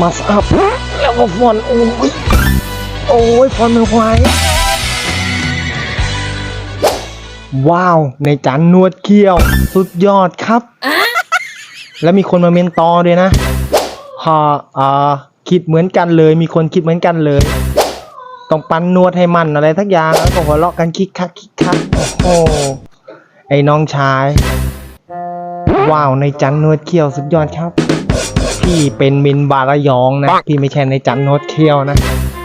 มาสับแล้วก็ฟอนโอ้ยโอ้ยฟอนไม่ไหวว้าว ในจานนวดเขี้ยว สุดยอดครับ แล้วมีคนมาเมนตอด้วยนะฮะอ่าคิดเหมือนกันเลย มีคนคิดเหมือนกันเลย ต้องปันนวดให้มันอะไรทักอย่างแล้วก็หัวเราะกันคิกคักคิกคักโอ้โหไอ้น้องชาย ว้าว ในจันนวดเขี้ยวสุดยอดครับ พี่เป็นมินบาระยองนะพี่ไม่ใช่ในจันนวดเขี้ยวนะ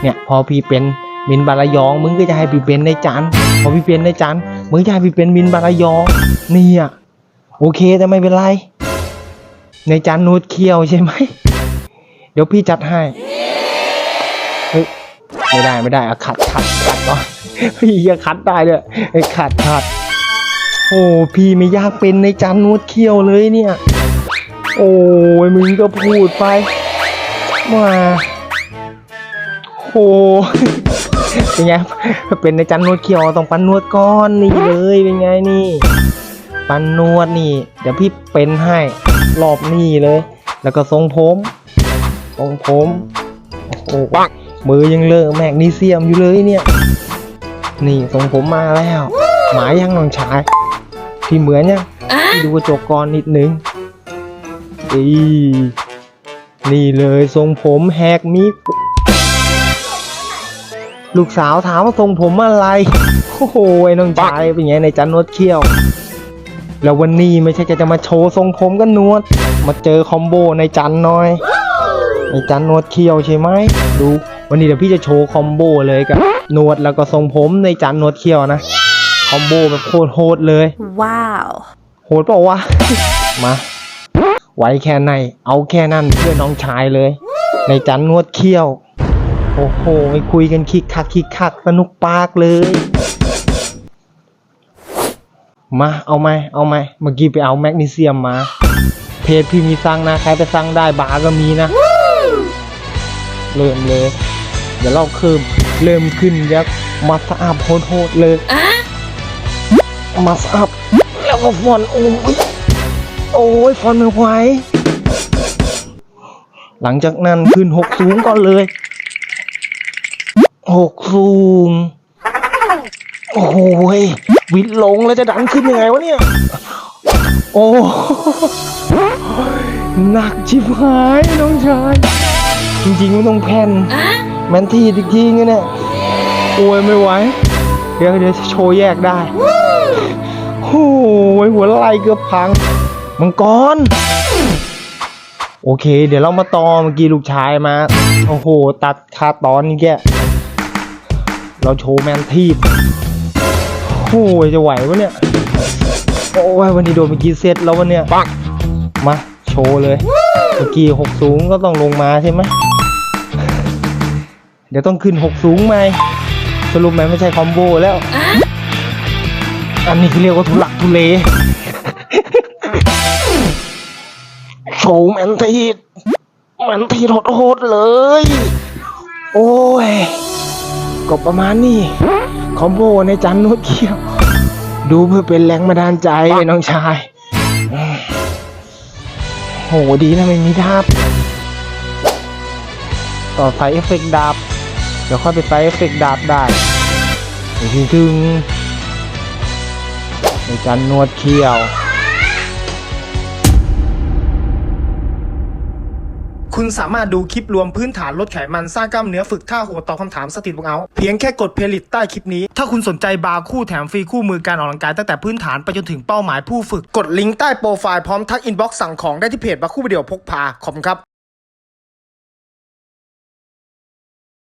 เนี่ยพอพี่เป็นมินบาระยอง มึงก็จะให้พี่เป็นในจันพอพี่เป็นในจันมึงจะให้พี่เป็นมินบาระยองเนี่ยโอเคแต่ไม่เป็นไร ในจันนวดเขี้ยวใช่ไหมเดี๋ยวพี่จัดให้เฮ้ยไม่ได้ไม่ได้อะขัดขัดขัดก่อนพี่อย่าขัดได้เลยไอ้ยขัดขัดโอ้พี่ไม่อยากเป็นในจานนวดเขี้ยวเลยเนี่ย โอ้ยมึงก็พูดไปมาโอ้เป็นไงเป็นในจานนวดเขี้ยวต้องปันนวดก้อนนี่เลยเป็นไงนี่ ปันนวดนี่ เดี๋ยวพี่เป็นให้รอบนี่เลย แล้วก็ทรงผมทรงผมโอ้โหมือยังเลอะแมกนีเซียมอยู่เลยเนี่ย นี่ทรงผมมาแล้ว หมายยังน้องชาย พี่เหมือนยังพี่ดูกระจกก่อนนิดนึง อีนี่เลยทรงผมแหกมีลูกสาวถามว่าทรงผมอะไร โอ้โหไอ้น้องชายเป็นไงในจันนวดเขี้ยว แล้ววันนี้ไม่ใช่จะจะมาโชว์ทรงผมกันนวด มาเจอคอมโบในจันหน่อยในจันนวดเขี้ยวใช่ไหมดู วันนี้เดี๋ยวพี่จะโชว์คอมโบเลยกับนวดแล้วก็ทรงผมในจันนวดเขี้ยวนะ คอมโบแบบโคตรโหดเลย Wow. โหดเปล่าวะ มา ไหวแค่ไหน เอาแค่นั้นเพื่อน้องชายเลย ในจันนวดเขี้ยว โอ้โหไปคุยกันคิกคักคิกคักสนุกปากเลย มาเอาไหมเอาไหมเมื่อกี้ไปเอาแมกนีเซียมมา เพจพี่มีสั่งนะ ใครไปสั่งได้บาร์ก็มีนะ เริ่มเลย เดี๋ยวเราเคิมเริ่มขึ้นยักมาสอาบโหดๆเลยมาสับแล้วก็ฟอนโอ้ย โอ้ยฟอนไม่ไหวหลังจากนั้นขึ้นหกสูงก่อนเลยหกสูงโอ้ยวิดลงแล้วจะดันขึ้นยังไงวะเนี่ย โอ้หนักชิบหายน้องชาย จริงๆไม่ต้องแผ่นแมนทีอีกทีไงเนี่ยโอ้ยไม่ไหวเดี๋ยวเดี๋ยวจะโชว์แยกได้โอ้ยหัวไหล่เกือบพัง มังกร โอเค เดี๋ยวเรามาต่อเมื่อกี้ลูกชายมา โอ้โห ตัดคาตอนนี้แกเราโชว์แมนทีบโอ้ยจะไหววะเนี่ย โอ้ยวันนี้โดนเมื่อกี้เซตแล้ววันเนี้ยมาโชว์เลย เมื่อกี้หกสูงก็ต้องลงมาใช่ไหมเดี๋ยวต้องขึ้นหกสูงไหมสรุปไหมไม่ใช่คอมโบแล้ว อันนี้คือเรียกว่าทุลักทุเล โชว์แมนทีดแมนทีดโหดๆเลย โอ้ย ก็ประมาณนี้ คอมโบในจันนวดเขี้ยว ดูเพื่อเป็นแรงบันดาลใจน้องชาย โหดีนะไม่มีดาบ ต่อใส่เอฟเฟกต์ดาบ เดี๋ยวค่อยไปใส่เอฟเฟกต์ดาบได้ถึงถึงในการนวดเขี้ยว คุณสามารถดูคลิปรวมพื้นฐานลดไขมันสร้างกล้ามเนื้อฝึกท่าหัวตอบคำถามสติดวงเอาเพียงแค่กดเพลย์ลิสต์ใต้คลิปนี้ ถ้าคุณสนใจบาร์คู่แถมฟรีคู่มือการออกกำลังกายตั้งแต่พื้นฐานไปจนถึงเป้าหมายผู้ฝึกกดลิงก์ใต้โปรไฟล์พร้อมทักอินบ็อกซ์สั่งของได้ที่เพจบาร์คู่วิดีโอพกพาขอบคุณครับ